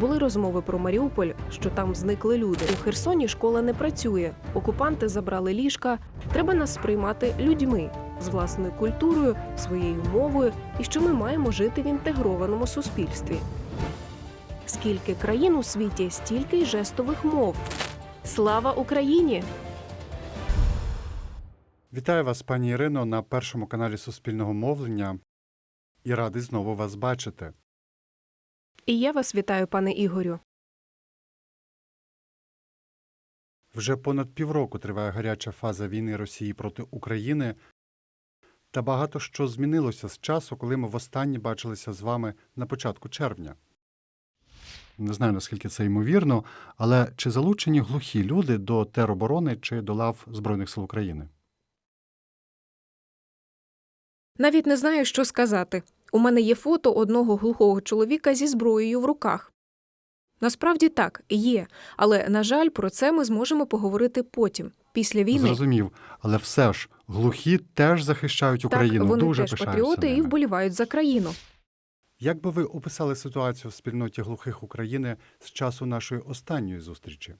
Були розмови про Маріуполь, що там зникли люди. У Херсоні школа не працює. Окупанти забрали ліжка. Треба нас сприймати людьми з власною культурою, своєю мовою, і що ми маємо жити в інтегрованому суспільстві. Скільки країн у світі, стільки й жестових мов. Слава Україні! Вітаю вас, пані Ірино, на першому каналі Суспільного мовлення і радий знову вас бачити. І я вас вітаю, пане Ігорю. Вже понад півроку триває гаряча фаза війни Росії проти України, та багато що змінилося з часу, коли ми востаннє бачилися з вами на початку червня. Не знаю, наскільки це ймовірно, але чи залучені глухі люди до тероборони чи до лав Збройних сил України? Навіть не знаю, що сказати. У мене є фото одного глухого чоловіка зі зброєю в руках. Насправді так, є, але, на жаль, про це ми зможемо поговорити потім, після війни. Зрозумів, але все ж глухі теж захищають Україну. так, вони Дуже теж патріоти і вболівають за країну. Як би ви описали ситуацію в спільноті глухих України з часу нашої останньої зустрічі?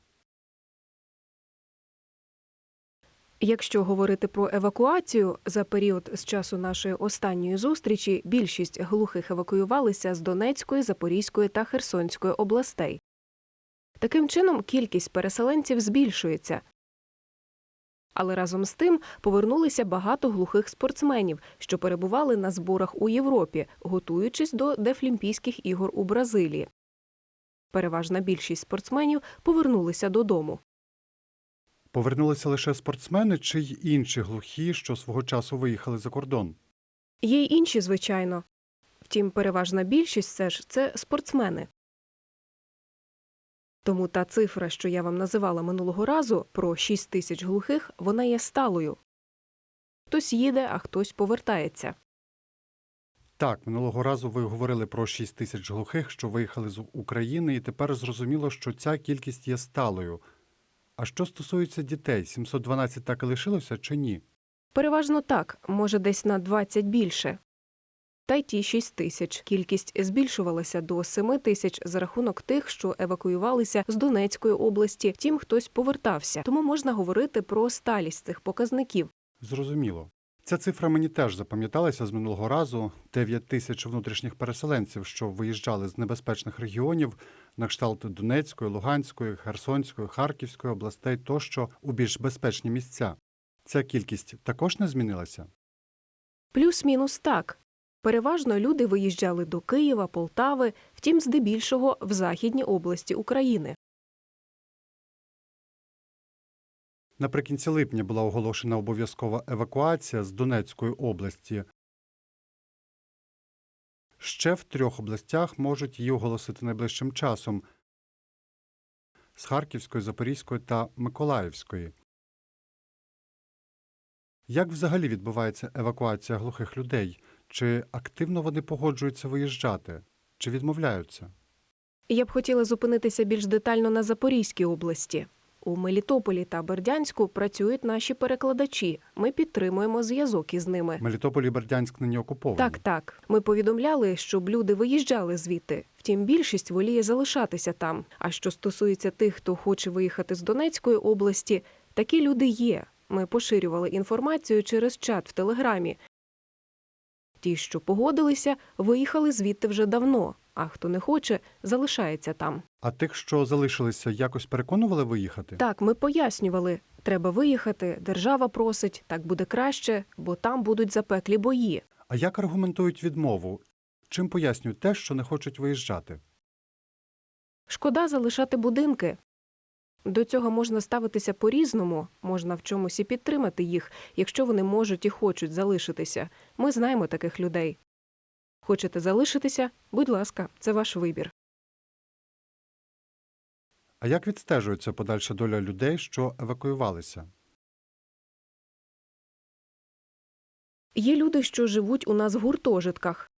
Якщо говорити про евакуацію за період з часу нашої останньої зустрічі, більшість глухих евакуювалися з Донецької, Запорізької та Херсонської областей. Таким чином, кількість переселенців збільшується. Але разом з тим повернулися багато глухих спортсменів, що перебували на зборах у Європі, готуючись до Дефлімпійських ігор у Бразилії. Переважна більшість спортсменів повернулися додому. Повернулися лише спортсмени чи й інші глухі, що свого часу виїхали за кордон? Є й інші, звичайно. Втім, переважна більшість все ж це спортсмени. Тому та цифра, що я вам називала минулого разу, про 6 тисяч глухих, вона є сталою. Хтось їде, а хтось повертається. Так, минулого разу ви говорили про 6 тисяч глухих, що виїхали з України, і тепер зрозуміло, що ця кількість є сталою. А що стосується дітей, 712 так і лишилося чи ні? Переважно так, може десь на 20 більше. Та й ті 6 тисяч. Кількість збільшувалася до 7 тисяч за рахунок тих, що евакуювалися з Донецької області, втім хтось повертався. Тому можна говорити про сталість цих показників. Зрозуміло. Ця цифра мені теж запам'яталася з минулого разу 9 тисяч внутрішніх переселенців, що виїжджали з небезпечних регіонів на кшталт Донецької, Луганської, Херсонської, Харківської областей тощо у більш безпечні місця. Ця кількість також не змінилася. Плюс-мінус так. Переважно люди виїжджали до Києва, Полтави, втім, здебільшого в західні області України. Наприкінці липня була оголошена обов'язкова евакуація з Донецької області. Ще в трьох областях можуть її оголосити найближчим часом з Харківської, Запорізької та Миколаївської. Як взагалі відбувається евакуація глухих людей? Чи активно вони погоджуються виїжджати, чи відмовляються? Я б хотіла зупинитися більш детально на Запорізькій області. У Мелітополі та Бердянську працюють наші перекладачі. Ми підтримуємо зв'язок із ними. Мелітополь і Бердянськ нині окуповані. Так, так. Ми повідомляли, щоб люди виїжджали звідти. Втім, більшість воліє залишатися там. А що стосується тих, хто хоче виїхати з Донецької області, такі люди є. Ми поширювали інформацію через чат в Телеграмі. Ті, що погодилися, виїхали звідти вже давно, а хто не хоче, залишається там. А тих, що залишилися, якось переконували виїхати? Так, ми пояснювали. Треба виїхати, держава просить, так буде краще, бо там будуть запеклі бої. А як аргументують відмову? Чим пояснюють те, що не хочуть виїжджати? Шкода залишати будинки. До цього можна ставитися по-різному, можна в чомусь і підтримати їх, якщо вони можуть і хочуть залишитися. Ми знаємо таких людей. Хочете залишитися? Будь ласка, це ваш вибір. А як відстежується подальша доля людей, що евакуювалися? Є люди, що живуть у нас в гуртожитках.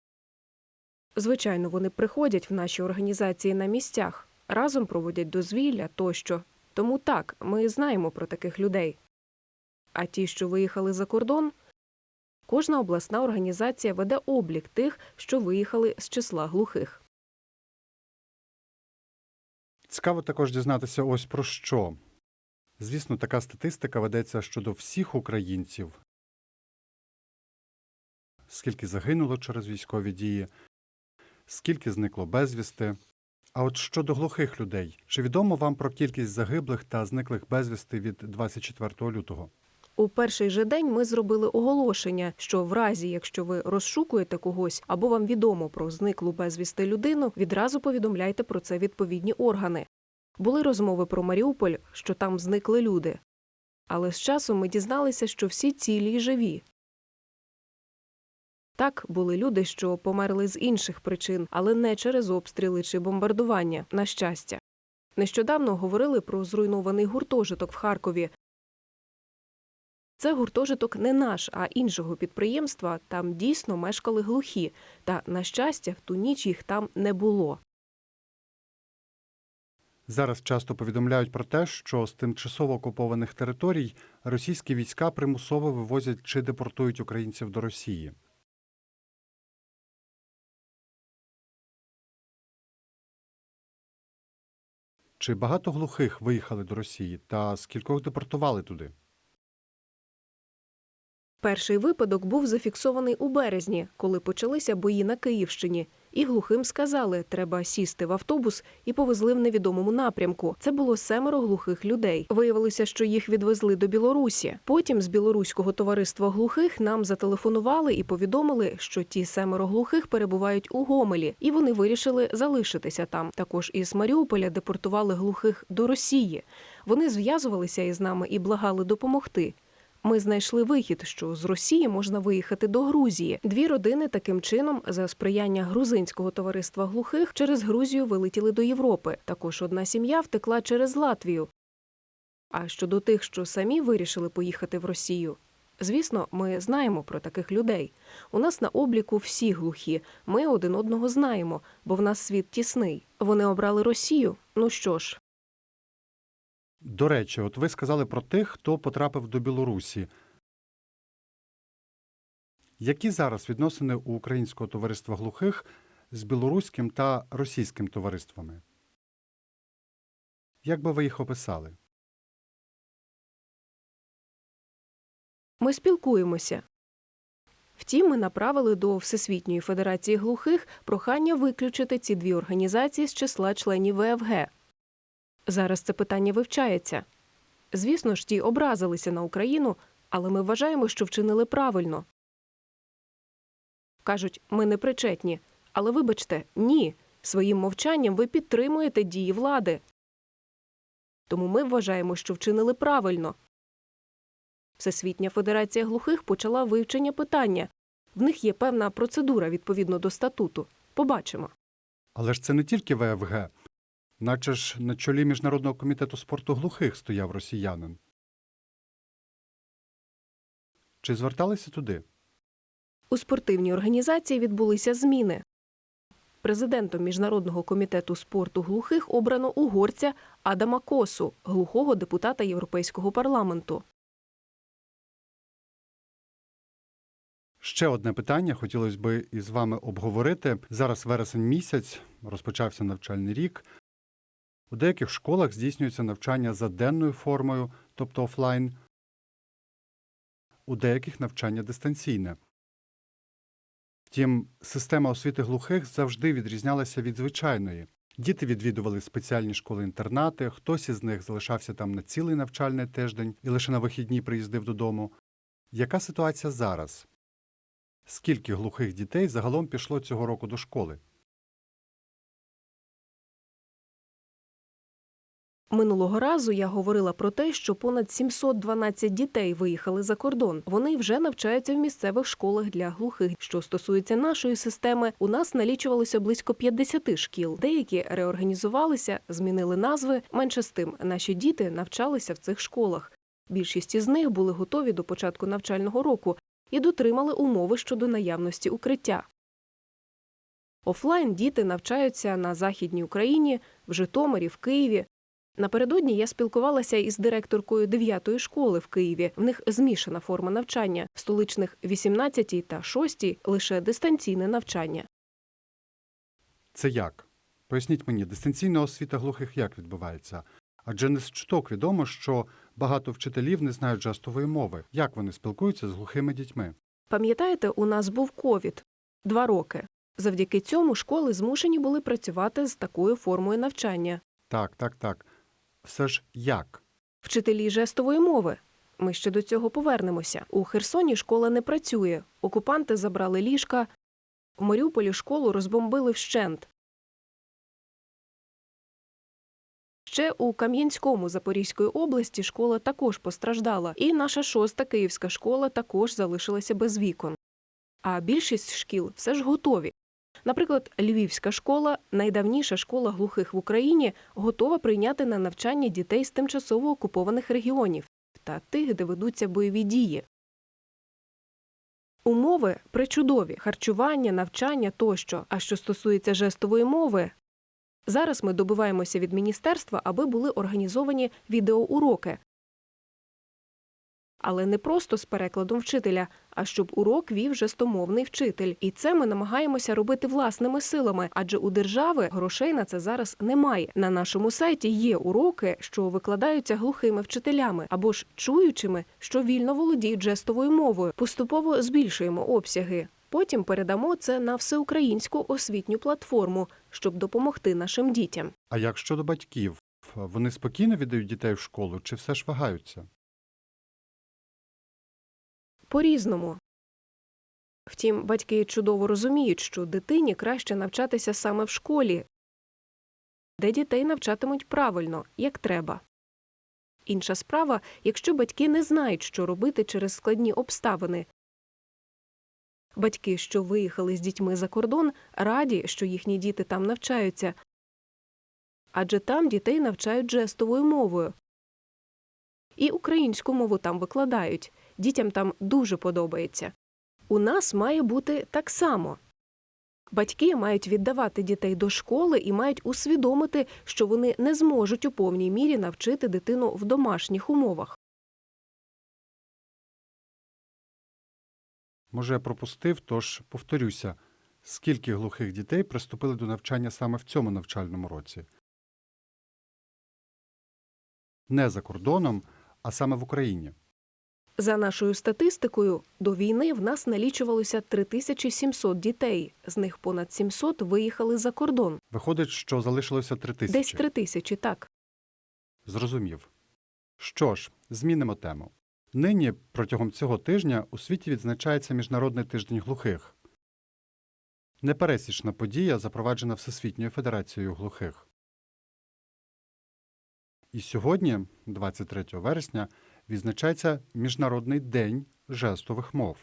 Звичайно, вони приходять в наші організації на місцях, разом проводять дозвілля тощо. Тому так, ми знаємо про таких людей. А ті, що виїхали за кордон, кожна обласна організація веде облік тих, що виїхали з числа глухих. Цікаво також дізнатися ось про що. Звісно, така статистика ведеться щодо всіх українців. Скільки загинуло через військові дії, скільки зникло безвісти. А от щодо глухих людей, чи відомо вам про кількість загиблих та зниклих безвісти від 24 лютого? У перший же день ми зробили оголошення, що в разі, якщо ви розшукуєте когось або вам відомо про зниклу безвісти людину, відразу повідомляйте про це відповідні органи. Були розмови про Маріуполь, що там зникли люди. Але з часом ми дізналися, що всі цілі й живі. Так, були люди, що померли з інших причин, але не через обстріли чи бомбардування, на щастя. Нещодавно говорили про зруйнований гуртожиток в Харкові. Це гуртожиток не наш, а іншого підприємства. Там дійсно мешкали глухі, та, на щастя, в ту ніч їх там не було. Зараз часто повідомляють про те, що з тимчасово окупованих територій російські війська примусово вивозять чи депортують українців до Росії. Чи багато глухих виїхали до Росії та скількох депортували туди? Перший випадок був зафіксований у березні, коли почалися бої на Київщині. І глухим сказали, треба сісти в автобус і повезли в невідомому напрямку. Це було семеро глухих людей. Виявилося, що їх відвезли до Білорусі. Потім з білоруського товариства глухих нам зателефонували і повідомили, що ті семеро глухих перебувають у Гомелі, і вони вирішили залишитися там. Також із Маріуполя депортували глухих до Росії. Вони зв'язувалися із нами і благали допомогти. Ми знайшли вихід, що з Росії можна виїхати до Грузії. Дві родини таким чином, за сприяння грузинського товариства глухих, через Грузію вилетіли до Європи. Також одна сім'я втекла через Латвію. А щодо тих, що самі вирішили поїхати в Росію. Звісно, ми знаємо про таких людей. У нас на обліку всі глухі. Ми один одного знаємо, бо в нас світ тісний. Вони обрали Росію. Ну що ж, До речі, от ви сказали про тих, хто потрапив до Білорусі. Які зараз відносини у Українського товариства глухих з білоруським та російським товариствами? Як би ви їх описали? Ми спілкуємося. Втім, ми направили до Всесвітньої федерації глухих прохання виключити ці дві організації з числа членів ВФГ. Зараз це питання вивчається. Звісно ж, ті образилися на Україну, але ми вважаємо, що вчинили правильно. Кажуть, ми не причетні. Але вибачте, ні. Своїм мовчанням ви підтримуєте дії влади. Тому ми вважаємо, що вчинили правильно. Всесвітня федерація глухих почала вивчення питання. В них є певна процедура відповідно до статуту. Побачимо. Але ж це не тільки ВФГ. Наче ж на чолі Міжнародного комітету спорту глухих стояв росіянин. Чи зверталися туди? У спортивній організації відбулися зміни. Президентом Міжнародного комітету спорту глухих обрано угорця Адама Косу, глухого депутата Європейського парламенту. Ще одне питання хотілося б із вами обговорити. Зараз вересень місяць, розпочався навчальний рік. У деяких школах здійснюється навчання за денною формою, тобто офлайн, у деяких навчання дистанційне. Втім, система освіти глухих завжди відрізнялася від звичайної. Діти відвідували спеціальні школи-інтернати, хтось із них залишався там на цілий навчальний тиждень і лише на вихідні приїздив додому. Яка ситуація зараз? Скільки глухих дітей загалом пішло цього року до школи? Минулого разу я говорила про те, що понад 712 дітей виїхали за кордон. Вони вже навчаються в місцевих школах для глухих. Що стосується нашої системи, у нас налічувалося близько 50 шкіл. Деякі реорганізувалися, змінили назви. Менше з тим, наші діти навчалися в цих школах. Більшість із них були готові до початку навчального року і дотримали умови щодо наявності укриття. Офлайн діти навчаються на Західній Україні, в Житомирі, в Києві. Напередодні я спілкувалася із директоркою 9-ї школи в Києві. В них змішана форма навчання. В столичних 18 та 6 лише дистанційне навчання. Це як? Поясніть мені, дистанційна освіта глухих як відбувається? Адже не з чуток відомо, що багато вчителів не знають жестової мови. Як вони спілкуються з глухими дітьми? Пам'ятаєте, у нас був ковід два роки. Завдяки цьому школи змушені були працювати з такою формою навчання. Так, так, так. Все ж як? Вчителі жестової мови. Ми ще до цього повернемося. У Херсоні школа не працює. Окупанти забрали ліжка. В Маріуполі школу розбомбили вщент. Ще у Кам'янському Запорізької області школа також постраждала, і наша шоста київська школа також залишилася без вікон. А більшість шкіл все ж готові. Наприклад, Львівська школа, найдавніша школа глухих в Україні, готова прийняти на навчання дітей з тимчасово окупованих регіонів та тих, де ведуться бойові дії. Умови причудові харчування, навчання тощо. А що стосується жестової мови, зараз ми добиваємося від міністерства, аби були організовані відеоуроки. Але не просто з перекладом вчителя, а щоб урок вів жестомовний вчитель. І це ми намагаємося робити власними силами, адже у держави грошей на це зараз немає. На нашому сайті є уроки, що викладаються глухими вчителями або ж чуючими, що вільно володіють жестовою мовою. Поступово збільшуємо обсяги. Потім передамо це на всеукраїнську освітню платформу, щоб допомогти нашим дітям. А як щодо батьків? Вони спокійно віддають дітей в школу чи все ж вагаються? По-різному. Втім, батьки чудово розуміють, що дитині краще навчатися саме в школі, де дітей навчатимуть правильно, як треба. Інша справа, якщо батьки не знають, що робити через складні обставини. Батьки, що виїхали з дітьми за кордон, раді, що їхні діти там навчаються, адже там дітей навчають жестовою мовою. І українську мову там викладають. Дітям там дуже подобається. У нас має бути так само. Батьки мають віддавати дітей до школи і мають усвідомити, що вони не зможуть у повній мірі навчити дитину в домашніх умовах. Може, я пропустив, тож повторюся, скільки глухих дітей приступили до навчання саме в цьому навчальному році? Не за кордоном, а саме в Україні. За нашою статистикою, до війни в нас налічувалося 3700 дітей, з них понад 700 виїхали за кордон. Виходить, що залишилося три тисячі. Десь 3000, так. Зрозумів. Що ж, змінимо тему. Нині, протягом цього тижня, у світі відзначається Міжнародний тиждень глухих. Непересічна подія, запроваджена Всесвітньою Федерацією глухих. І сьогодні, 23 вересня, відзначається Міжнародний день жестових мов.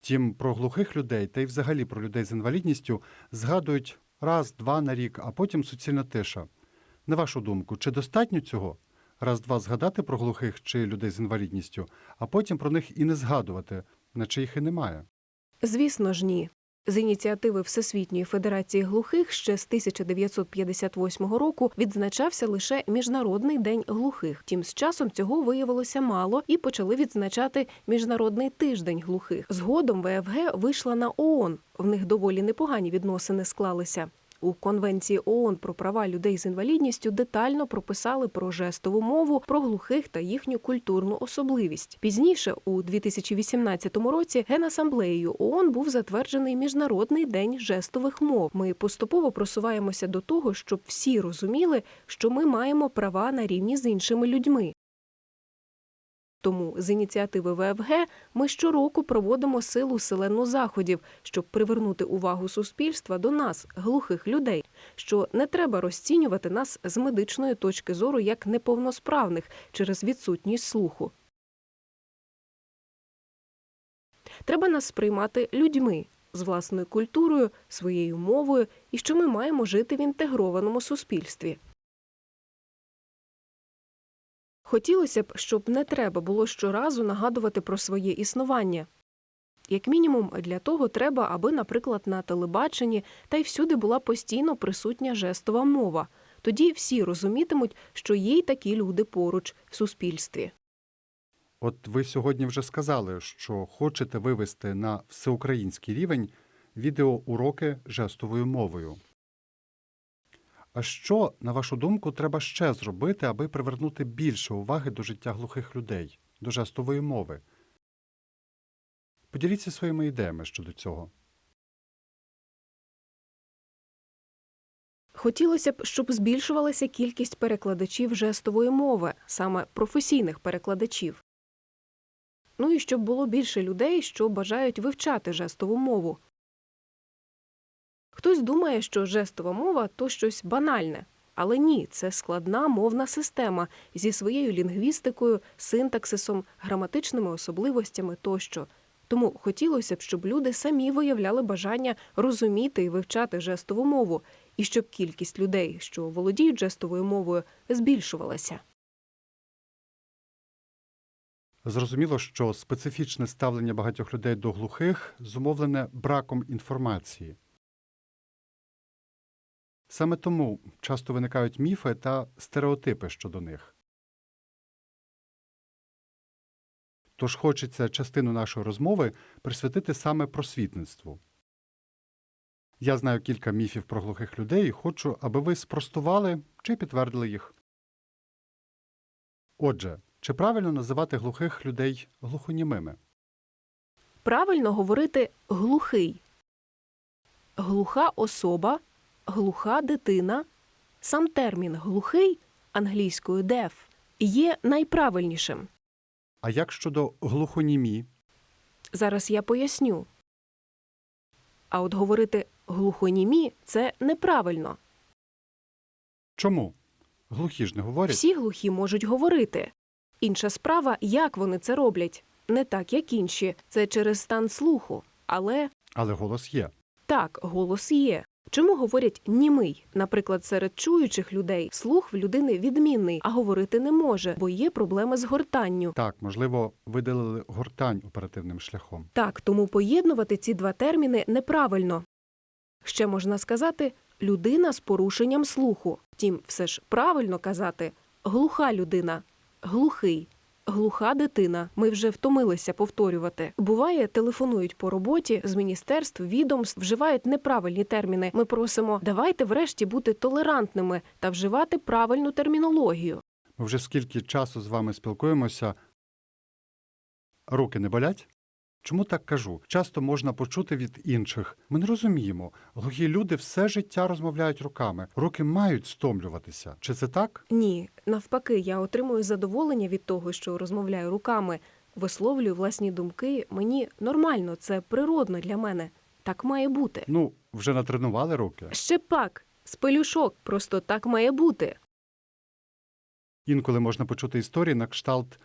Втім, про глухих людей та й взагалі про людей з інвалідністю згадують раз-два на рік, а потім суцільна тиша. На вашу думку, чи достатньо цього? Раз-два згадати про глухих чи людей з інвалідністю, а потім про них і не згадувати, наче їх і немає. Звісно ж, ні. З ініціативи Всесвітньої Федерації глухих ще з 1958 року відзначався лише Міжнародний день глухих. Тім з часом цього виявилося мало і почали відзначати Міжнародний тиждень глухих. Згодом ВФГ вийшла на ООН. В них доволі непогані відносини склалися. У Конвенції ООН про права людей з інвалідністю детально прописали про жестову мову, про глухих та їхню культурну особливість. Пізніше, у 2018 році, Генасамблеєю ООН був затверджений Міжнародний день жестових мов. Ми поступово просуваємося до того, щоб всі розуміли, що ми маємо права на рівні з іншими людьми. Тому з ініціативи ВФГ ми щороку проводимо силу селену заходів, щоб привернути увагу суспільства до нас, глухих людей, що не треба розцінювати нас з медичної точки зору як неповносправних через відсутність слуху. Треба нас сприймати людьми з власною культурою, своєю мовою і що ми маємо жити в інтегрованому суспільстві. Хотілося б, щоб не треба було щоразу нагадувати про своє існування. Як мінімум, для того треба, аби, наприклад, на телебаченні та й всюди була постійно присутня жестова мова. Тоді всі розумітимуть, що є й такі люди поруч в суспільстві. От ви сьогодні вже сказали, що хочете вивести на всеукраїнський рівень відеоуроки жестовою мовою. А що, на вашу думку, треба ще зробити, аби привернути більше уваги до життя глухих людей, до жестової мови? Поділіться своїми ідеями щодо цього. Хотілося б, щоб збільшувалася кількість перекладачів жестової мови, саме професійних перекладачів. Ну і щоб було більше людей, що бажають вивчати жестову мову. Хтось думає, що жестова мова то щось банальне. Але ні, це складна мовна система зі своєю лінгвістикою, синтаксисом, граматичними особливостями тощо. Тому хотілося б, щоб люди самі виявляли бажання розуміти і вивчати жестову мову, і щоб кількість людей, що володіють жестовою мовою, збільшувалася. Зрозуміло, що специфічне ставлення багатьох людей до глухих зумовлене браком інформації. Саме тому часто виникають міфи та стереотипи щодо них. Тож хочеться частину нашої розмови присвятити саме просвітництву. Я знаю кілька міфів про глухих людей і хочу, аби ви спростували чи підтвердили їх. Отже, чи правильно називати глухих людей глухонімими? Правильно говорити глухий. Глуха особа, глуха дитина. Сам термін глухий англійською deaf є найправильнішим. А як щодо глухонімі? Зараз я поясню. А от говорити глухонімі це неправильно. Чому? Глухі ж не говорять? Всі глухі можуть говорити. Інша справа, як вони це роблять. Не так, як інші. Це через стан слуху. Але Але голос є. так, голос є. Чому говорять німий? Наприклад, серед чуючих людей слух в людини відмінний, а говорити не може, бо є проблеми з гортанню. Так, можливо, видалили гортань оперативним шляхом. Так, тому поєднувати ці два терміни неправильно. Ще можна сказати людина з порушенням слуху. Втім, все ж правильно казати глуха людина, глухий. Глуха дитина. Ми вже втомилися повторювати. Буває, телефонують по роботі з міністерств, відомств, вживають неправильні терміни. Ми просимо, давайте врешті бути толерантними та вживати правильну термінологію. Ми вже скільки часу з вами спілкуємося. Руки не болять? Чому так кажу? Часто можна почути від інших. Ми не розуміємо. Глухі люди все життя розмовляють руками. Руки мають стомлюватися. Чи це так? Ні, навпаки, я отримую задоволення від того, що розмовляю руками, висловлюю власні думки. Мені нормально, це природно для мене. Так має бути. Ну, вже натренували руки. Ще пак, з пелюшок, просто так має бути. Інколи можна почути історії на кшталт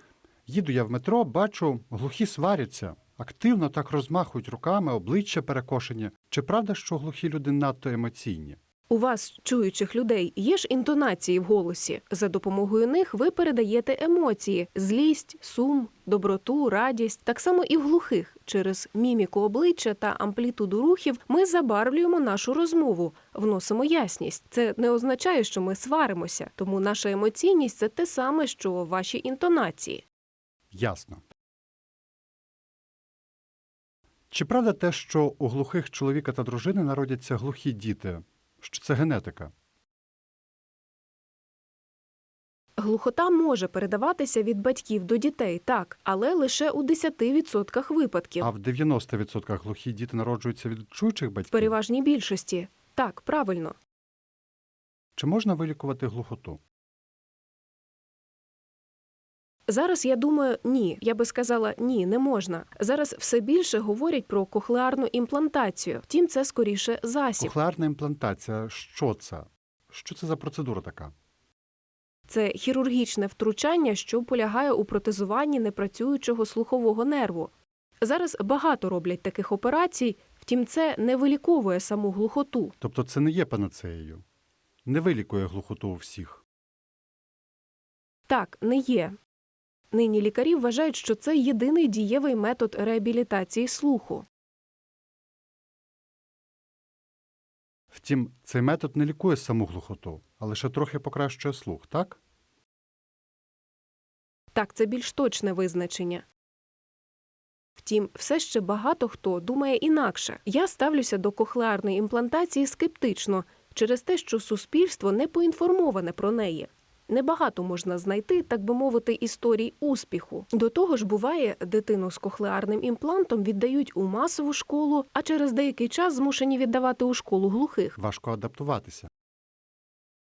їду я в метро, бачу, глухі сваряться, активно так розмахують руками, обличчя перекошені. Чи правда, що глухі люди надто емоційні? У вас, чуючих людей, є ж інтонації в голосі. За допомогою них ви передаєте емоції: злість, сум, доброту, радість. Так само і в глухих. Через міміку обличчя та амплітуду рухів ми забарвлюємо нашу розмову, вносимо ясність. Це не означає, що ми сваримося, тому наша емоційність це те саме, що ваші інтонації. Ясно. Чи правда те, що у глухих чоловіка та дружини народяться глухі діти? Що це генетика? Глухота може передаватися від батьків до дітей, так, але лише у 10% випадків. А в 90% глухі діти народжуються від чуючих В переважній більшості. Так, правильно. Чи можна вилікувати глухоту? Зараз я думаю, ні. Я би сказала, ні, не можна. Зараз все більше говорять про кохлеарну імплантацію. Втім, це скоріше засіб. Кохлеарна імплантація що це? Що це за процедура така? Це хірургічне втручання, що полягає у протезуванні непрацюючого слухового нерву. Зараз багато роблять таких операцій, втім, це не виліковує саму глухоту. Тобто це не є панацеєю. Не вилікує глухоту у всіх. Так, не є. Нині лікарі вважають, що це єдиний дієвий метод реабілітації слуху. Втім, цей метод не лікує саму глухоту, а лише трохи покращує слух, так? Так, це більш точне визначення. Втім, все ще багато хто думає інакше. Я ставлюся до кохлеарної імплантації скептично через те, що суспільство не поінформоване про неї. Небагато можна знайти, так би мовити, історій успіху. До того ж, буває, дитину з кохлеарним імплантом віддають у масову школу, а через деякий час змушені віддавати у школу глухих. Важко адаптуватися.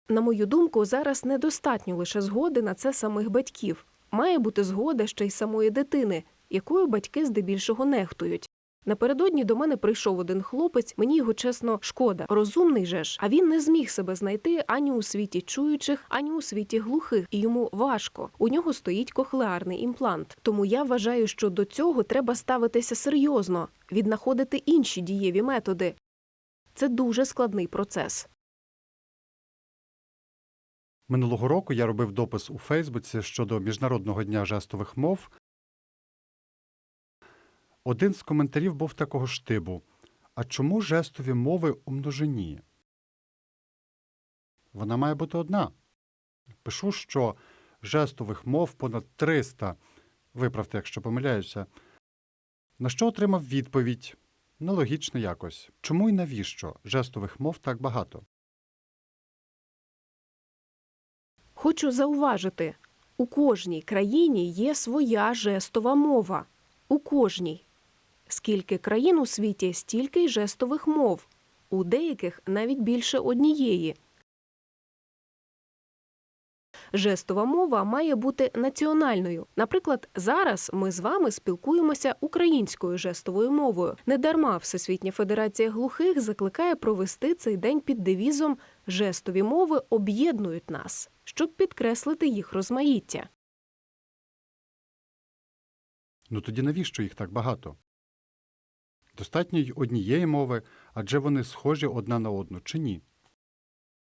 На мою думку, зараз недостатньо лише згоди на це самих батьків. Має бути згода ще й самої дитини, якою батьки здебільшого нехтують. Напередодні до мене прийшов один хлопець, мені його чесно шкода. Розумний же ж, а він не зміг себе знайти ані у світі чуючих, ані у світі глухих, і йому важко. У нього стоїть кохлеарний імплант. Тому я вважаю, що до цього треба ставитися серйозно, віднаходити інші дієві методи. Це дуже складний процес. Минулого року я робив допис у Фейсбуці щодо Міжнародного дня жестових мов. Один з коментарів був такого штибу: А чому жестові мови у множині? Вона має бути одна. Пишу, що жестових мов понад 300. Виправте, якщо помиляюся. На що отримав відповідь? Нелогічно якось. Чому і навіщо жестових мов так багато? Хочу зауважити, у кожній країні є своя жестова мова. У кожній. Скільки країн у світі, стільки й жестових мов. У деяких навіть більше однієї. Жестова мова має бути національною. Наприклад, зараз ми з вами спілкуємося українською жестовою мовою. Недарма Всесвітня Федерація глухих закликає провести цей день під девізом Жестові мови об'єднують нас, щоб підкреслити їх розмаїття. Ну тоді навіщо їх так багато? Достатньо й однієї мови, адже вони схожі одна на одну, чи ні?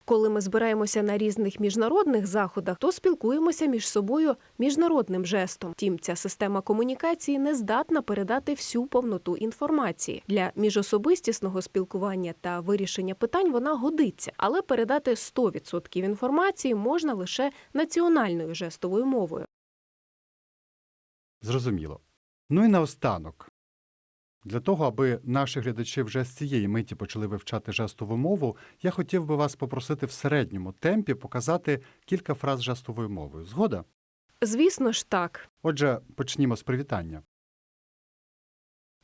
Коли ми збираємося на різних міжнародних заходах, то спілкуємося між собою міжнародним жестом. Втім, ця система комунікації не здатна передати всю повноту інформації. Для міжособистісного спілкування та вирішення питань вона годиться, але передати 100% інформації можна лише національною жестовою мовою. Зрозуміло. Ну і наостанок. Для того, аби наші глядачі вже з цієї миті почали вивчати жестову мову, я хотів би вас попросити в середньому темпі показати кілька фраз жестовою мовою. Згода? Звісно ж, так. Отже, почнімо з привітання.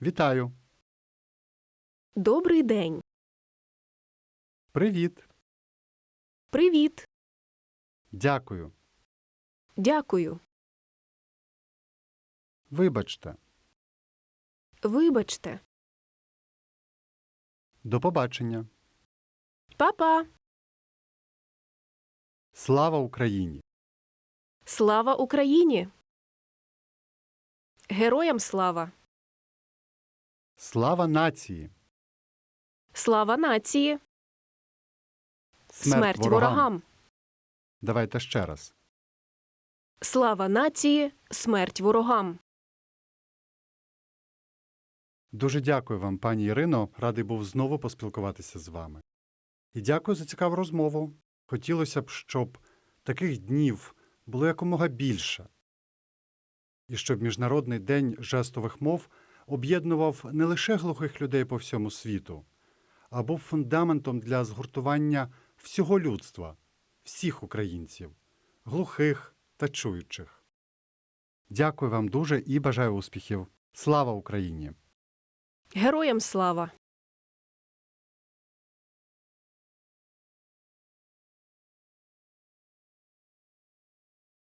Вітаю. Добрий день. Привіт. Привіт. Дякую. Дякую. Вибачте. Вибачте. До побачення. Па-па. Слава Україні! Слава Україні. Героям слава. Слава нації! Слава нації. Смерть, ворогам. Давайте ще раз. Слава нації. Смерть ворогам. Дуже дякую вам, пані Ірино. Радий був знову поспілкуватися з вами. І дякую за цікаву розмову. Хотілося б, щоб таких днів було якомога більше. І щоб Міжнародний день жестових мов об'єднував не лише глухих людей по всьому світу, а був фундаментом для згуртування всього людства, всіх українців, глухих та чуючих. Дякую вам дуже і бажаю успіхів. Слава Україні! Героям слава.